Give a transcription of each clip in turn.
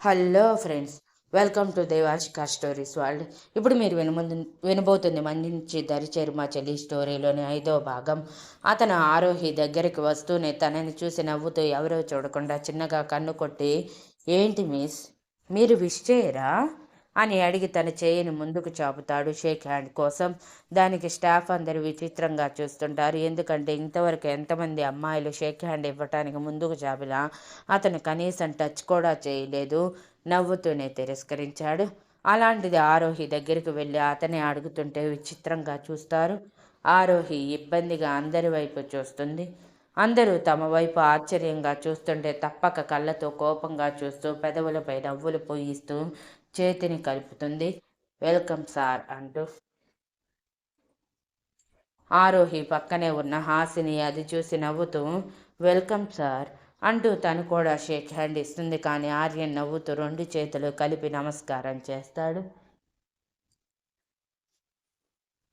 Hello friends welcome to Devashika stories world. ఇప్పుడు మీరు వినముందు వినబోతుంది మంచి దరిచేరు మా చెల్లి స్టోరీలోని ఐదో భాగం. అతను ఆరోహి దగ్గరికి వస్తూనే తనని చూసి నవ్వుతూ ఎవరో చూడకుండా చిన్నగా కన్ను కొట్టి ఏంటి మిస్? మీరు విష్ చేయరా? అని అడిగి తన చేయిని ముందుకు చాపుతాడు. షేక్ హ్యాండ్ కోసం దానికి స్టాఫ్ అందరూ విచిత్రంగా చూస్తుంటారు. ఎందుకంటే ఇంతవరకు ఎంతమంది అమ్మాయిలు షేక్ హ్యాండ్ ఇవ్వటానికి ముందుకు చాపినా అతను కనీసం టచ్ కూడా చేయలేదు. నవ్వుతూనే తిరస్కరించాడు. అలాంటిది ఆరోహి దగ్గరికి వెళ్ళి అతనే అడుగుతుంటే విచిత్రంగా చూస్తారు. ఆరోహి ఇబ్బందిగా అందరి వైపు చూస్తుంది. అందరూ తమ వైపు ఆశ్చర్యంగా చూస్తుంటే తప్పక కళ్ళతో కోపంగా చూస్తూ పెదవులపై నవ్వులు పోయిస్తూ చేతిని కలుపుతుంది. వెల్కమ్ సార్ అంటూ. ఆరోహి పక్కనే ఉన్న హాసిని అది చూసి నవ్వుతూ వెల్కమ్ సార్ అంటూ తను కూడా షేక్ హ్యాండ్ ఇస్తుంది కానీ ఆర్యన్ నవ్వుతూ రెండు చేతులు కలిపి నమస్కారం చేస్తాడు.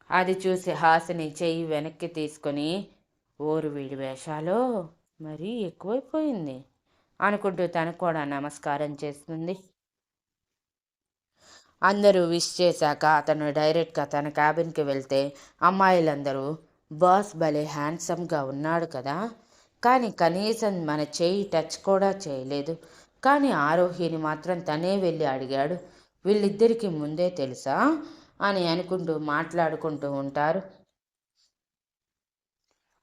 అది చూసి హాసిని చెయ్యి వెనక్కి తీసుకొని ఓరు వీడి వేషాలో మరీ ఎక్కువైపోయింది అనుకుంటూ తను కూడా నమస్కారం చేస్తుంది. అందరూ విష్ చేశాక అతను డైరెక్ట్గా తన క్యాబిన్కి వెళ్తే అమ్మాయిలందరూ బాస్ భలే హ్యాండ్సమ్గా ఉన్నాడు కదా కానీ కనీసం మన చేయి టచ్ కూడా చేయలేదు. కానీ ఆరోహిని మాత్రం తనే వెళ్ళి అడిగాడు వీళ్ళిద్దరికీ ముందే తెలుసా? అని అనుకుంటూ మాట్లాడుకుంటూ ఉంటారు.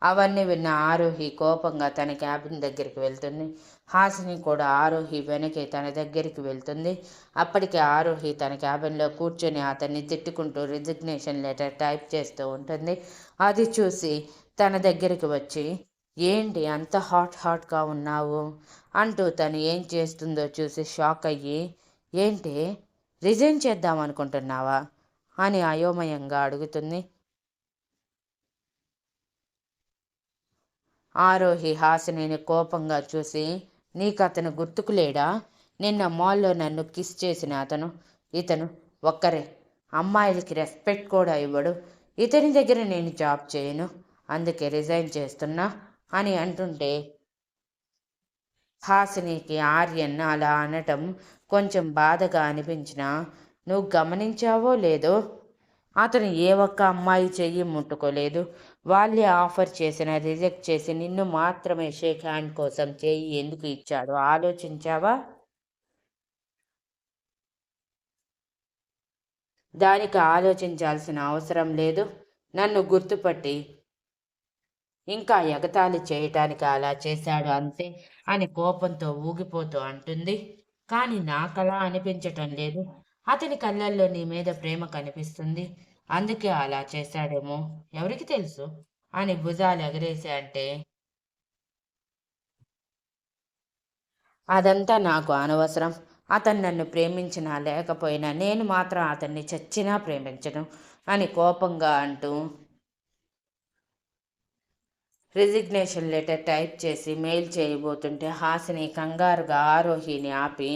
అవన్నీ విన్న ఆరోహి కోపంగా తన క్యాబిన్ దగ్గరికి వెళ్తుంది. హాసిని కూడా ఆరోహి వెనకే తన దగ్గరికి వెళ్తుంది. అప్పటికే ఆరోహి తన క్యాబిన్లో కూర్చొని అతన్ని తిట్టుకుంటూ రిజిగ్నేషన్ లెటర్ టైప్ చేస్తూ ఉంటుంది. అది చూసి తన దగ్గరికి వచ్చి ఏంటి అంత హాట్ హాట్గా ఉన్నావు? అంటూ తను ఏం చేస్తుందో చూసి షాక్ అయ్యి ఏంటి? రిజైన్ చేద్దాం అనుకుంటున్నావా? అని అయోమయంగా అడుగుతుంది. ఆరోహి హాసినిని కోపంగా చూసి నీకు అతను గుర్తుకులేడా? నిన్న మాల్లో నన్ను కిస్ చేసిన అతను ఇతను ఒక్కరే. అమ్మాయిలకి రెస్పెక్ట్ కూడా ఇవ్వడు. ఇతని దగ్గర నేను జాబ్ చేయను. అందుకే రిజైన్ చేస్తున్నా అని అంటుంటే హాసినికి ఆర్యన్ అలా అనటం కొంచెం బాధగా అనిపించినా నువ్వు గమనించావో లేదో? అతను ఏ ఒక్క అమ్మాయి చెయ్యి ముట్టుకోలేదు. వాళ్ళే ఆఫర్ చేసిన రిజెక్ట్ చేసి నిన్ను మాత్రమే షేక్ హ్యాండ్ కోసం చేయి ఎందుకు ఇచ్చాడో? ఆలోచించావా? దానికి ఆలోచించాల్సిన అవసరం లేదు. నన్ను గుర్తుపట్టి ఇంకా ఎగతాళి చేయటానికి అలా చేశాడు అంతే అని కోపంతో ఊగిపోతూ అంటుంది. కానీ నాకలా అనిపించటం లేదు. అతని కళ్ళల్లో నీ మీద ప్రేమ కనిపిస్తుంది. అందుకే అలా చేశాడేమో. ఎవరికి తెలుసు? అని భుజాలు ఎగరేసి అంటే? అదంతా నాకు అనవసరం. అతను నన్ను ప్రేమించినా లేకపోయినా నేను మాత్రం అతన్ని చచ్చినా ప్రేమించను అని కోపంగా అంటూ రిజిగ్నేషన్ లెటర్ టైప్ చేసి మెయిల్ చేయబోతుంటే హాసిని కంగారుగా ఆరోహిని ఆపి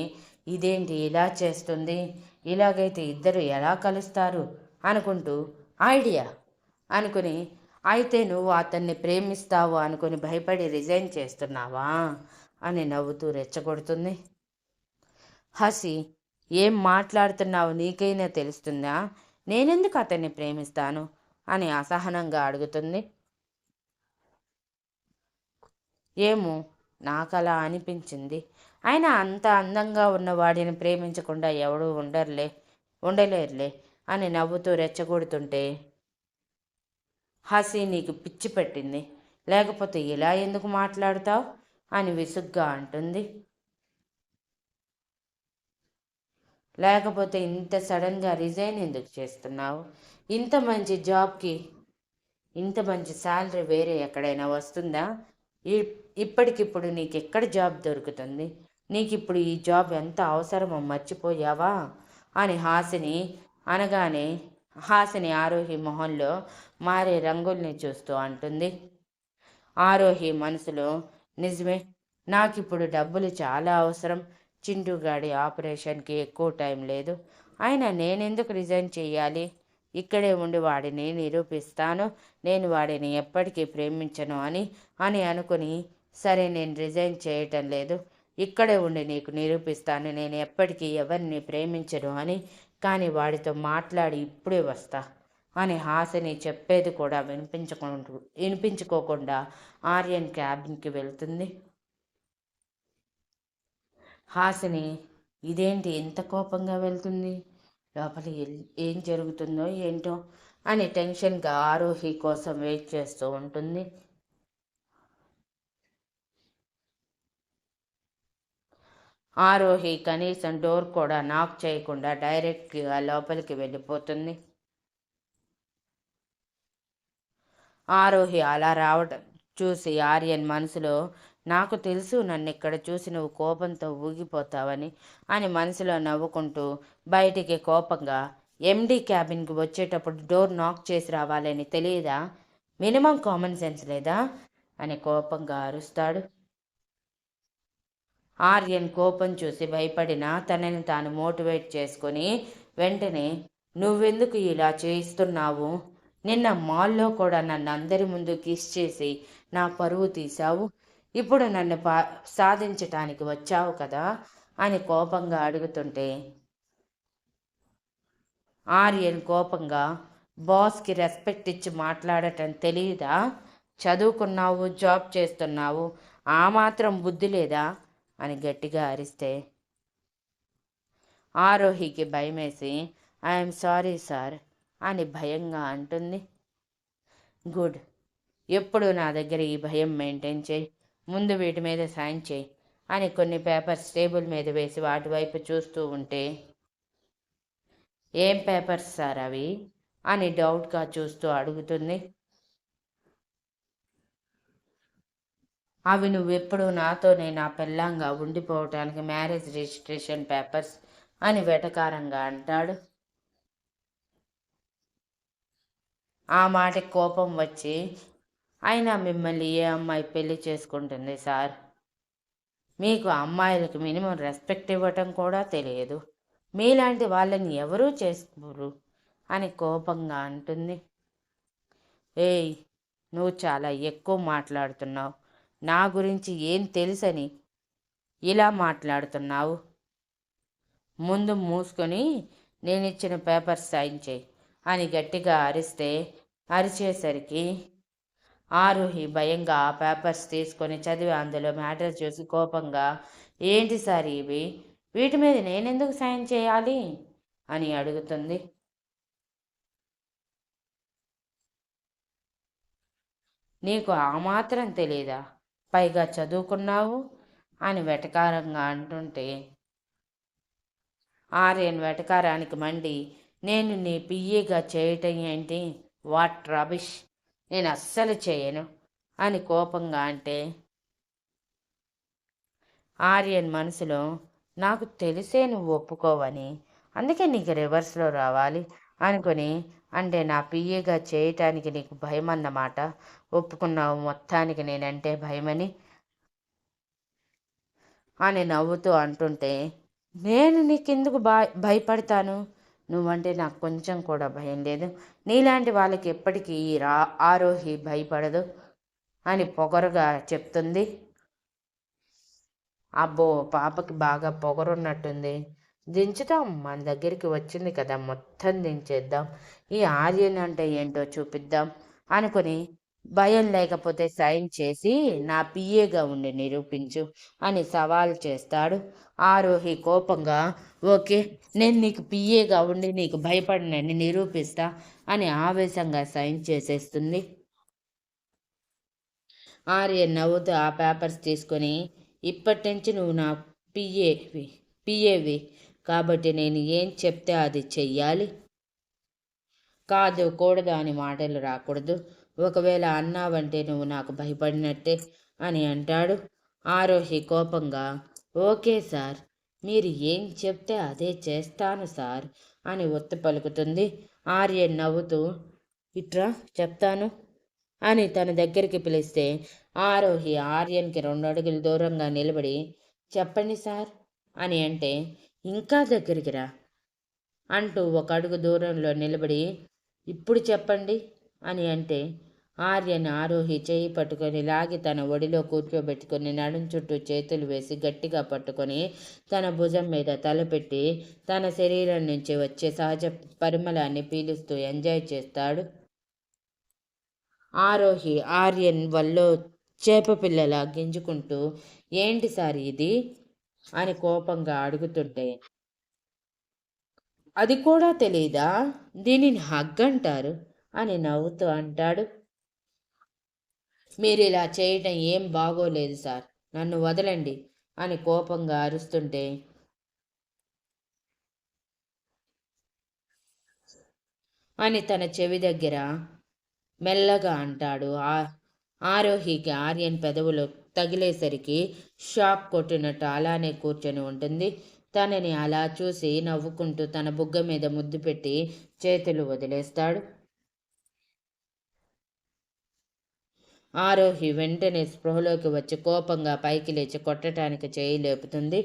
ఇదేంటి ఇలా చేస్తుంది? ఇలాగైతే ఇద్దరు ఎలా కలుస్తారు? అనుకుంటూ ఐడియా! అనుకుని అయితే నువ్వు అతన్ని ప్రేమిస్తావు అనుకుని భయపడి రిజైన్ చేస్తున్నావా? అని నవ్వుతూ రెచ్చగొడుతుంది. హసి ఏం మాట్లాడుతున్నావు నీకైనా తెలుస్తుందా? నేనెందుకు అతన్ని ప్రేమిస్తాను? అని అసహనంగా అడుగుతుంది. ఏమో నాకు అలా అనిపించింది. అయినా అంత అందంగా ఉన్న వాడిని ప్రేమించకుండా ఎవడూ ఉండర్లే ఉండలేరులే. అని నవ్వుతూ రెచ్చగొడుతుంటే హసి నీకు పిచ్చి పెట్టింది. లేకపోతే ఇలా ఎందుకు మాట్లాడుతావు? అని విసుగ్గా అంటుంది. లేకపోతే ఇంత సడన్గా రిజైన్ ఎందుకు చేస్తున్నావు? ఇంత మంచి జాబ్కి ఇంత మంచి శాలరీ వేరే ఎక్కడైనా వస్తుందా? ఇప్పటికిప్పుడు నీకు ఎక్కడ జాబ్ దొరుకుతుంది? నీకు ఇప్పుడు ఈ జాబ్ ఎంత అవసరమో మర్చిపోయావా? అని హాసిని అనగానే హాసిని ఆరోహి మొహంలో మారే రంగుల్ని చూస్తూ అంటుంది. ఆరోహి మనసులో నిజమే నాకు ఇప్పుడు డబ్బులు చాలా అవసరం. చిండుగాడి ఆపరేషన్కి ఎక్కువ టైం లేదు. అయినా నేనెందుకు రిజైన్ చేయాలి ఇక్కడే ఉండి వాడిని నిరూపిస్తాను. నేను వాడిని ఎప్పటికీ ప్రేమించను అని అని అనుకుని సరే నేను రిజైన్ చేయటం లేదు. ఇక్కడే ఉండి నీకు నిరూపిస్తాను. నేను ఎప్పటికీ ఎవరిని ప్రేమించను అని కానీ వాడితో మాట్లాడి ఇప్పుడే వస్తా అని హాసిని చెప్పేది కూడా వినిపించకుండా వినిపించుకోకుండా ఆర్యన్ క్యాబిన్కి వెళ్తుంది. హాసిని ఇదేంటి ఇంత కోపంగా వెళ్తుంది? లోపల ఏం జరుగుతుందో ఏంటో? అని టెన్షన్గా ఆరోహి కోసం వెయిట్ చేస్తూ ఉంటుంది. ఆరోహి కనీసం డోర్ కూడా నాక్ చేయకుండా డైరెక్ట్గా లోపలికి వెళ్ళిపోతుంది. ఆరోహి అలా రావడం చూసి ఆర్యన్ మనసులో నాకు తెలుసు నన్ను ఇక్కడ చూసి నువ్వు కోపంతో ఊగిపోతావని అని మనసులో నవ్వుకుంటూ బయటికి కోపంగా ఎండి క్యాబిన్కి వచ్చేటప్పుడు డోర్ నాక్ చేసి రావాలని తెలియదా? మినిమం కామన్ సెన్స్ లేదా? అని కోపంగా అరుస్తాడు. ఆర్యన్ కోపం చూసి భయపడిన తనని తాను మోటివేట్ చేసుకొని వెంటనే నువ్వెందుకు ఇలా చేయిస్తున్నావు? నిన్న మాల్లో కూడా నన్ను అందరి ముందు కిస్ చేసి నా పరువు తీశావు. ఇప్పుడు నన్ను పా సాధించటానికి వచ్చావు కదా? అని కోపంగా అడుగుతుంటే ఆర్యన్ కోపంగా బాస్కి రెస్పెక్ట్ ఇచ్చి మాట్లాడటం తెలియదా చదువుకున్నావు జాబ్ చేస్తున్నావు ఆ మాత్రం బుద్ధి లేదా? అని గట్టిగా అరిస్తే ఆరోహికి భయమేసి ఐఎమ్ సారీ సార్ అని భయంగా అంటుంది. గుడ్ ఎప్పుడు నా దగ్గర ఈ భయం మెయింటైన్ చేయి. ముందు వీటి మీద సైన్ చేయి అని కొన్ని పేపర్స్ టేబుల్ మీద వేసి వాటి వైపు చూస్తూ ఉంటే ఏం పేపర్స్ సార్ అవి? అని డౌట్గా చూస్తూ అడుగుతుంది. అవి నువ్వెప్పుడు నాతోనే నా పెళ్ళంగా ఉండిపోవటానికి మ్యారేజ్ రిజిస్ట్రేషన్ పేపర్స్ అని వెటకారంగా అంటాడు. ఆ మాట కోపం వచ్చి అయినా మిమ్మల్ని ఏ అమ్మాయి పెళ్ళి చేసుకుంటుంది సార్? మీకు అమ్మాయిలకు మినిమం రెస్పెక్ట్ ఇవ్వటం కూడా తెలియదు. మీలాంటి వాళ్ళని ఎవరూ చేసుకోరు అని కోపంగా అంటుంది. ఏయ్ నువ్వు చాలా ఎక్కువ మాట్లాడుతున్నావు. నా గురించి ఏం తెలుసని ఇలా మాట్లాడుతున్నావు? ముందు మూసుకొని నేను ఇచ్చిన పేపర్ సైన్ చేయి అని గట్టిగా అరిస్తే అరిచేసరికి ఆరుహి భయంగా ఆ పేపర్స్ తీసుకొని చదివి అందులో మ్యాటర్ చూసి కోపంగా ఏంటి సార్ ఇవి? వీటి మీద నేనెందుకు సైన్ చేయాలి? అని అడుగుతుంది. నీకు ఆ మాత్రం తెలీదా? పైగా చదువుకున్నావు? అని వెటకారంగా అంటుంటే ఆర్యన్ వెటకారానికి మండి నేను నీ పియ్యిగా చేయటం ఏంటి? What rubbish? నేను అస్సలు చేయను అని కోపంగా అంటే ఆర్యన్ మనసులో నాకు తెలిసే నువ్వు ఒప్పుకోవని అందుకే నీకు రివర్స్లో రావాలి అనుకుని అంటే నా పిఏగా చేయటానికి నీకు భయం అన్నమాట ఒప్పుకున్నావు మొత్తానికి నేనంటే భయమని. అని నవ్వుతూ అంటుంటే నేను నీకెందుకు బా భయపడతాను? నువ్వంటే నాకు కొంచెం కూడా భయం లేదు. నీలాంటి వాళ్ళకి ఎప్పటికీ రా ఆరోహి భయపడదు అని పొగరుగా చెప్తుంది. అబ్బో పాపకి బాగా పొగరున్నట్టుంది. దించుతాం. మన దగ్గరికి వచ్చింది కదా మొత్తం దించేద్దాం. ఈ ఆర్యన్ అంటే ఏంటో చూపిద్దాం అనుకుని భయం లేకపోతే సైన్ చేసి నా పిఏగా ఉండి నిరూపించు అని సవాల్ చేస్తాడు ఆరోహి కోపంగా. ఓకే నేను నీకు పిఏగా ఉండి నీకు భయపడినని నిరూపిస్తా అని ఆవేశంగా సైన్ చేసేస్తుంది. ఆర్య నవ్వుతూ ఆ పేపర్స్ తీసుకొని ఇప్పటి నుంచి నువ్వు నా పిఏవి పిఏవి కాబట్టి నేను ఏం చెప్తే అది చెయ్యాలి? కాదు కూడదు అని మాటలు రాకూడదు. ఒకవేళ అన్నావంటే నువ్వు నాకు భయపడినట్టే అని అంటాడు ఆరోహి కోపంగా. ఓకే సార్ మీరు ఏం చెప్తే అదే చేస్తాను సార్ అని ఒత్తి పలుకుతుంది ఆర్యన్ నవ్వుతూ ఇట్రా చెప్తాను అని తన దగ్గరికి పిలిస్తే ఆరోహి ఆర్యన్కి రెండు అడుగులు దూరంగా నిలబడి చెప్పండి సార్ అని అంటే ఇంకా దగ్గరికి రా అంటూ ఒక అడుగు దూరంలో నిలబడి ఇప్పుడు చెప్పండి అని అంటే ఆర్యన్ ఆరోహి చేయి పట్టుకొని లాగి తన ఒడిలో కూర్చోబెట్టుకొని నడుం చుట్టూ చేతులు వేసి గట్టిగా పట్టుకొని తన భుజం మీద తలపెట్టి తన శరీరం నుంచి వచ్చే సహజ పరిమళాన్ని పీలుస్తూ ఎంజాయ్ చేస్తాడు. ఆరోహి ఆర్యన్ వల్ల చేప పిల్లలా గింజుకుంటూ ఏంటి సార్ ఇది? అని కోపంగా అడుగుతుంటే అది కూడా తెలీదా? దీనిని హగ్ అంటారు అని నవ్వుతూ అంటాడు. మీరు ఇలా చేయటం ఏం బాగోలేదు సార్. నన్ను వదలండి అని కోపంగా అరుస్తుంటే అని తన చెవి దగ్గర మెల్లగా అంటాడు. ఆరోహికి ఆర్యన్ పెదవులు తగిలేసరికి షాక్ కొట్టినట్టు అలానే కూర్చొని ఉంటుంది. తనని అలా చూసి నవ్వుకుంటూ తన బుగ్గ మీద ముద్దు పెట్టి చేతులు వదిలేస్తాడు. ఆరోహి వెంటనే స్పృహలోకి వచ్చి కోపంగా పైకి లేచి కొట్టడానికి చేయి లేపుతుంది.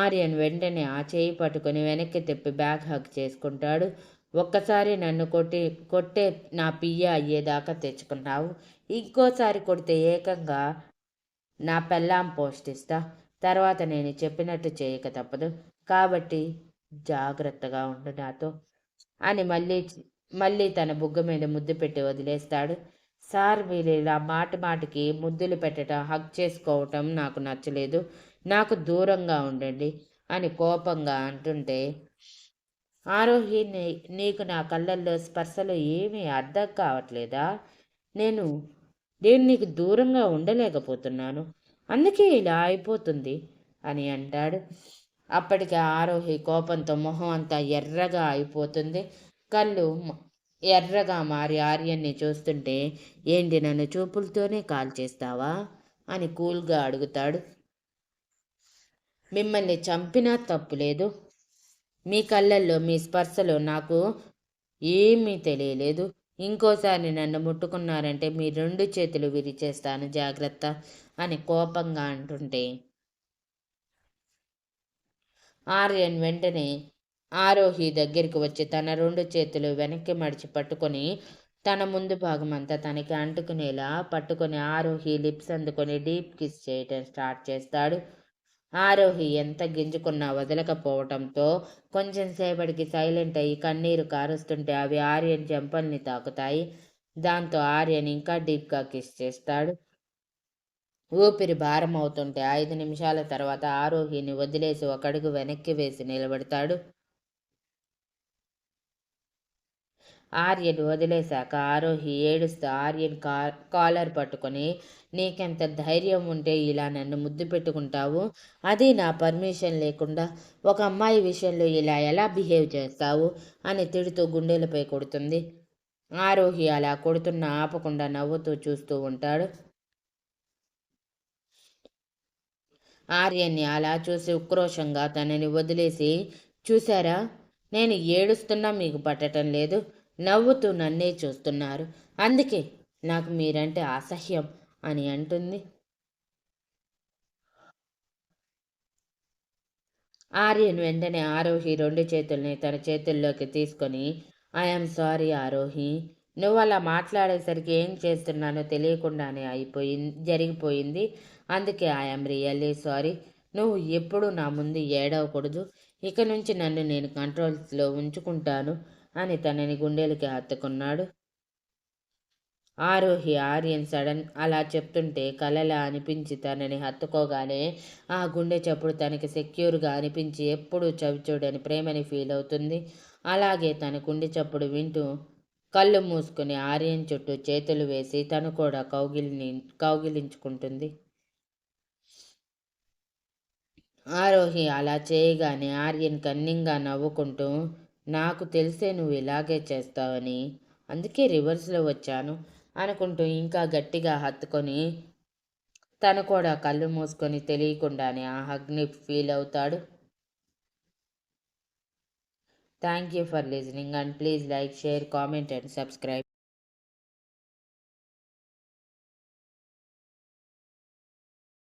ఆర్యన్ వెంటనే ఆ చేయి పట్టుకుని వెనక్కి తిప్పి బ్యాగ్ హక్ చేసుకుంటాడు. ఒక్కసారి నన్ను కొట్టి కొట్టే నా పియ్య అయ్యేదాకా తెచ్చుకున్నావు. ఇంకోసారి కొడితే ఏకంగా నా పెళ్ళాం పోస్టిస్తా తర్వాత నేను చెప్పినట్టు చేయక తప్పదు. కాబట్టి జాగ్రత్తగా ఉండు నాతో. అని మళ్ళీ మళ్ళీ తన బుగ్గ మీద ముద్దు పెట్టి వదిలేస్తాడు. సార్ మీరు ఇలా మాటి మాటికి ముద్దులు పెట్టడం హక్ చేసుకోవటం నాకు నచ్చలేదు. నాకు దూరంగా ఉండండి అని కోపంగా అంటుంటే ఆరోహి నీకు నా కళ్ళల్లో స్పర్శలు ఏమీ అర్థం కావట్లేదా? నేను నేను నీకు దూరంగా ఉండలేకపోతున్నాను. అందుకే ఇలా అయిపోతుంది అని అంటాడు. అప్పటికి ఆరోహి కోపంతో మొహం అంతా ఎర్రగా అయిపోతుంది. కళ్ళు ఎర్రగా మారి ఆర్యన్ని చూస్తుంటే ఏంటి నన్ను చూపులతోనే కాల్ చేస్తావా అని కూల్గా అడుగుతాడు. మిమ్మల్ని చంపినా తప్పులేదు మీ కళ్ళల్లో మీ స్పర్శలో నాకు ఏమీ తెలియలేదు. ఇంకోసారి నన్ను ముట్టుకున్నారంటే మీ రెండు చేతులు విరిచేస్తాను జాగ్రత్త అని కోపంగా అంటుంటే. ఆర్యన్ వెంటనే ఆరోహి దగ్గరికి వచ్చి తన రెండు చేతులు వెనక్కి మడిచి పట్టుకొని తన ముందు భాగం అంతా తనకి అంటుకునేలా పట్టుకొని ఆరోహి లిప్స్ అందుకొని డీప్ కిస్ చేయటం స్టార్ట్ చేస్తాడు. ఆరోహి ఎంత గింజుకున్నా వదలకపోవటంతో కొంచెం సేపటికి సైలెంట్ అయ్యి కన్నీరు కారుస్తుంటే అవి ఆర్యన్ చెంపల్ని తాకుతాయి. దాంతో ఆర్యన్ ఇంకా డీప్గా కిస్ చేస్తాడు. ఊపిరి భారం అవుతుంటే ఐదు నిమిషాల తర్వాత ఆరోహిని వదిలేసి ఒకడుగు వెనక్కి వేసి నిలబడతాడు. ఆర్యను వదిలేశాక ఆరోహి ఏడుస్తూ ఆర్యన్ కా కాలర్ పట్టుకొని నీకెంత ధైర్యం ఉంటే ఇలా నన్ను ముద్దు పెట్టుకుంటావు? అది నా పర్మిషన్ లేకుండా ఒక అమ్మాయి విషయంలో ఇలా ఎలా బిహేవ్ చేస్తావు? అని తిడుతూ గుండెలపై కొడుతుంది. ఆరోహి అలా కొడుతున్న ఆపకుండా నవ్వుతూ చూస్తూ ఉంటాడు. ఆర్యన్ని అలా చూసి ఉక్రోషంగా తనని వదిలేసి చూసారా నేను ఏడుస్తున్నా మీకు పట్టడం లేదు. నవ్వుతూ నన్నే చూస్తున్నారు. అందుకే నాకు మీరంటే అసహ్యం అని అంటుంది. ఆర్యన్ వెంటనే ఆరోహి రెండు చేతుల్ని తన చేతుల్లోకి తీసుకొని ఐఎమ్ సారీ ఆరోహి. నువ్వు అలా మాట్లాడేసరికి ఏం చేస్తున్నానో తెలియకుండానే అయిపోయింది జరిగిపోయింది. అందుకే ఐఎమ్ రియల్లీ సారీ నువ్వు ఎప్పుడు నా ముందు ఏడవకూడదు. ఇక నుంచి నన్ను నేను కంట్రోల్స్లో ఉంచుకుంటాను. అని తనని గుండెలకి హత్తుకున్నాడు. ఆరోహి ఆర్యన్ సడన్ అలా చెప్తుంటే కలలా అనిపించి తనని హత్తుకోగానే ఆ గుండె చప్పుడు తనకి సెక్యూర్గా అనిపించి ఎప్పుడూ చవిచూడని ప్రేమని ఫీల్ అవుతుంది. అలాగే తన గుండె చప్పుడు వింటూ కళ్ళు మూసుకుని ఆర్యన్ చుట్టూ చేతులు వేసి తను కూడా కౌగిలిని కౌగిలించుకుంటుంది. ఆరోహి అలా చేయగానే ఆర్యన్ కన్నింగా నవ్వుకుంటూ నాకు తెలిసే నువ్వు ఇలాగే చేస్తావని. అందుకే రివర్స్లో వచ్చాను అనుకుంటూ ఇంకా గట్టిగా హత్తుకొని తను కూడా కళ్ళు మూసుకొని తెలియకుండానే ఆ హగ్ని ఫీల్ అవుతాడు. Thank you for listening and please like share comment and subscribe